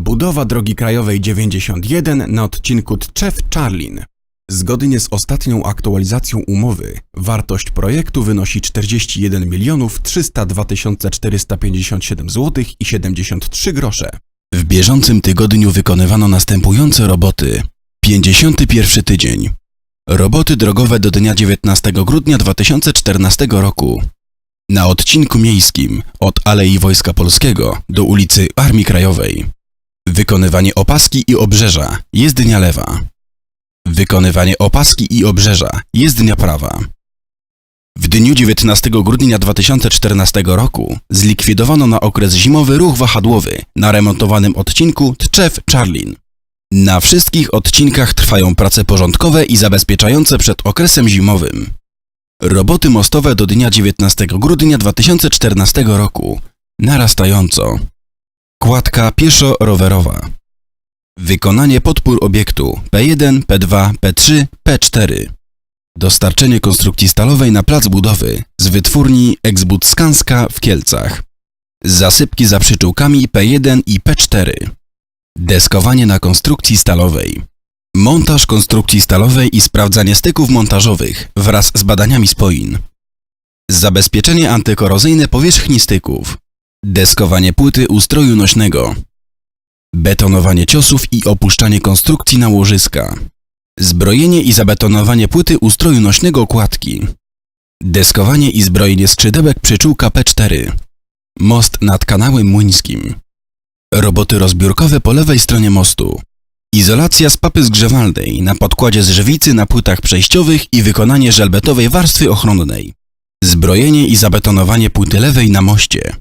Budowa drogi krajowej 91 na odcinku Tczew-Czarlin. Zgodnie z ostatnią aktualizacją umowy, wartość projektu wynosi 41 milionów 302 457 zł i 73 grosze. W bieżącym tygodniu wykonywano następujące roboty. 51 tydzień. Roboty drogowe do dnia 19 grudnia 2014 roku. Na odcinku miejskim od Alei Wojska Polskiego do ulicy Armii Krajowej. Wykonywanie opaski i obrzeża, jezdnia lewa. Wykonywanie opaski i obrzeża, jezdnia prawa. W dniu 19 grudnia 2014 roku zlikwidowano na okres zimowy ruch wahadłowy na remontowanym odcinku Tczew-Czarlin. Na wszystkich odcinkach trwają prace porządkowe i zabezpieczające przed okresem zimowym. Roboty mostowe do dnia 19 grudnia 2014 roku. Narastająco. Kładka pieszo-rowerowa. Wykonanie podpór obiektu P1, P2, P3, P4. Dostarczenie konstrukcji stalowej na plac budowy z wytwórni Exbud Skanska w Kielcach. Zasypki za przyczółkami P1 i P4. Deskowanie na konstrukcji stalowej. Montaż konstrukcji stalowej i sprawdzanie styków montażowych wraz z badaniami spoin. Zabezpieczenie antykorozyjne powierzchni styków. Deskowanie płyty ustroju nośnego. Betonowanie ciosów i opuszczanie konstrukcji na łożyska. Zbrojenie i zabetonowanie płyty ustroju nośnego kładki. Deskowanie i zbrojenie skrzydełek przyczółka P4. Most nad kanałem młyńskim. Roboty rozbiórkowe po lewej stronie mostu. Izolacja z papy zgrzewalnej na podkładzie z żywicy na płytach przejściowych i wykonanie żelbetowej warstwy ochronnej. Zbrojenie i zabetonowanie płyty lewej na moście.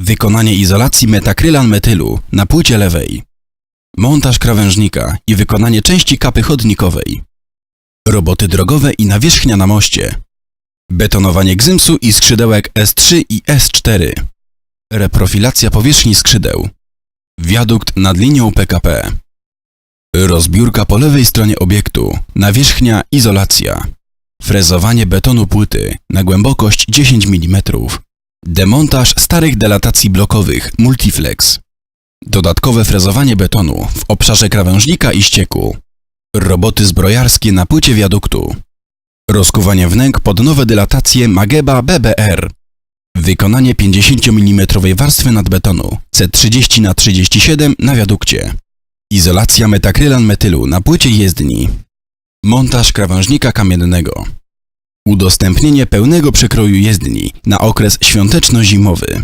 Wykonanie izolacji metakrylan metylu na płycie lewej. Montaż krawężnika i wykonanie części kapy chodnikowej. Roboty drogowe i nawierzchnia na moście. Betonowanie gzymsu i skrzydełek S3 i S4. Reprofilacja powierzchni skrzydeł. Wiadukt nad linią PKP. Rozbiórka po lewej stronie obiektu. Nawierzchnia izolacja. Frezowanie betonu płyty na głębokość 10 mm. Demontaż starych delatacji blokowych Multiflex. Dodatkowe frezowanie betonu w obszarze krawężnika i ścieku. Roboty zbrojarskie na płycie wiaduktu. Rozkuwanie wnęk pod nowe dylatacje Mageba BBR. Wykonanie 50 mm warstwy nadbetonu C30 na 37 na wiadukcie. Izolacja metakrylan metylu na płycie jezdni. Montaż krawężnika kamiennego. Udostępnienie pełnego przekroju jezdni na okres świąteczno-zimowy.